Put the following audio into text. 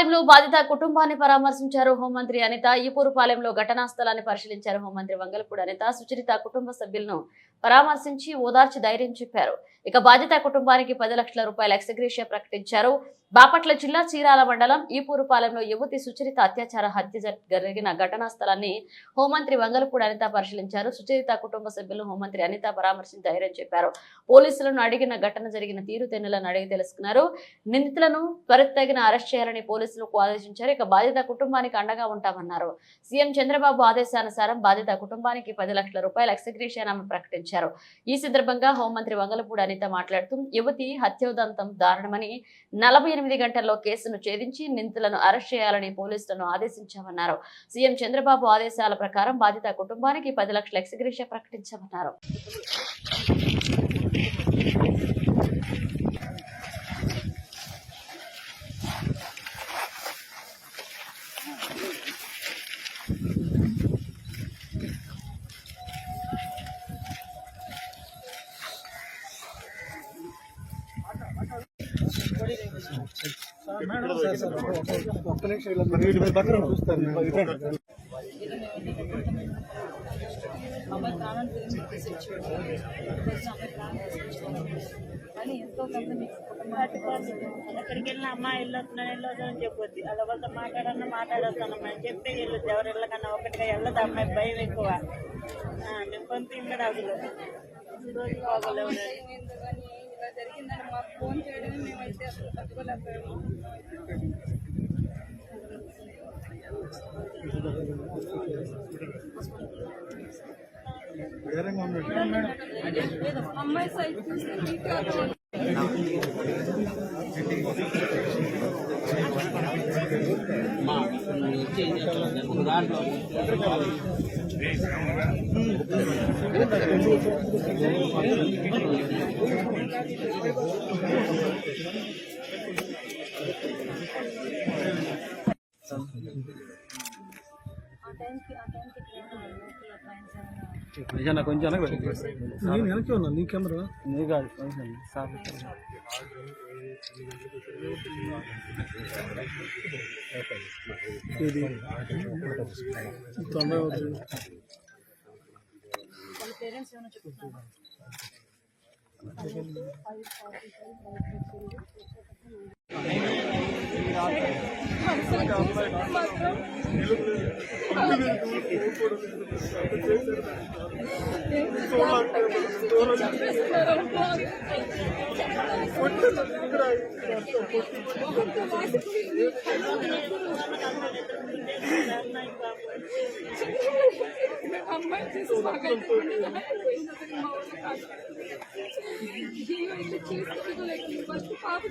ఈపూరుపాలెంలో బాధిత కుటుంబాన్ని పరామర్శించారు హోంమంత్రి అనిత ఈపూరుపాలెంలో ఘటనా స్థలాన్ని పరిశీలించారు హోంమంత్రి వంగలపూడి అనిత సుచరిత కుటుంబ సభ్యులను పరామర్శించి ఓదార్చి ధైర్యం చెప్పారు. ఇక బాధిత కుటుంబానికి పది లక్షల రూపాయల ఎక్సగ్రేషియా ప్రకటించారు. బాపట్ల జిల్లా చీరాల మండలం ఈపూరుపాలెంలో యువతి సుచరిత అత్యాచార హత్య జరిగిన ఘటనా స్థలాన్ని హోంమంత్రి వంగలపూడి అనిత పరిశీలించారు. సుచరిత కుటుంబ సభ్యులు హోంమంత్రి అనిత పరామర్శించి ధైర్యం చెప్పారు. పోలీసులను అడిగిన ఘటన జరిగిన తీరు తెన్నులను అడిగి తెలుసుకున్నారు. నిందితులను త్వరితగిన అరెస్ట్ చేయాలని పోలీసులకు ఆదేశించారు. ఇక బాధిత కుటుంబానికి అండగా ఉంటామన్నారు. సీఎం చంద్రబాబు ఆదేశానుసారం బాధిత కుటుంబానికి పది లక్షల రూపాయల ఎక్స్గ్రేషియానామా ప్రకటించారు. ఈ సందర్భంగా హోంమంత్రి వంగలపూడి అనిత మాట్లాడుతూ యువతి హత్యోదంతం దారుణమని నలభై ఎనిమిది గంటల్లో కేసును ఛేదించి నిందితులను అరెస్ట్ చేయాలని పోలీసులను ఆదేశించామన్నారు. సీఎం చంద్రబాబు ఆదేశాల ప్రకారం బాధిత కుటుంబానికి పది లక్షల ఎక్స్గ్రేషియా ప్రకటించామన్నారు. అమ్మాయి ప్రాణం గురించి తెచ్చాడు అమ్మాయి ప్రాణం అని ఎంతో మంది ఎక్కడికి వెళ్ళిన అమ్మ వెళ్ళొస్తున్నాను వెళ్ళొద్దని అని చెప్పొద్ది అలా వాళ్ళతో మాట్లాడన్నా మాట్లాడొస్తానమ్మా అని చెప్పి వెళ్ళొద్దు ఎవరు వెళ్ళకన్నా ఒకటిగా వెళ్ళదు అమ్మాయి భయం ఎక్కువ నేను. మేము పంపించడు అసలు రోజు బాగోలేవు ఎందుకని జరిగిందని మాకు ఫోన్ చేయడమే మేమైతే అసలు తట్టుకోలేకపోయాము. అమ్మాయి సైడ్ చూస్తే మీకే అర్థం ఆ నిజాన కొంచెం. నేను వెనక్కి ఉన్నా నీ కెమెరా నీ కాదు కొంచెం సార్ ఇది తొంభై అవుతుంది వాళ్ళ పేరెంట్స్ ఏమైనా చెప్తున్నారు అమ్మాయి చేసి మాకైతే మా వాళ్ళు కాదు. జీవం పాప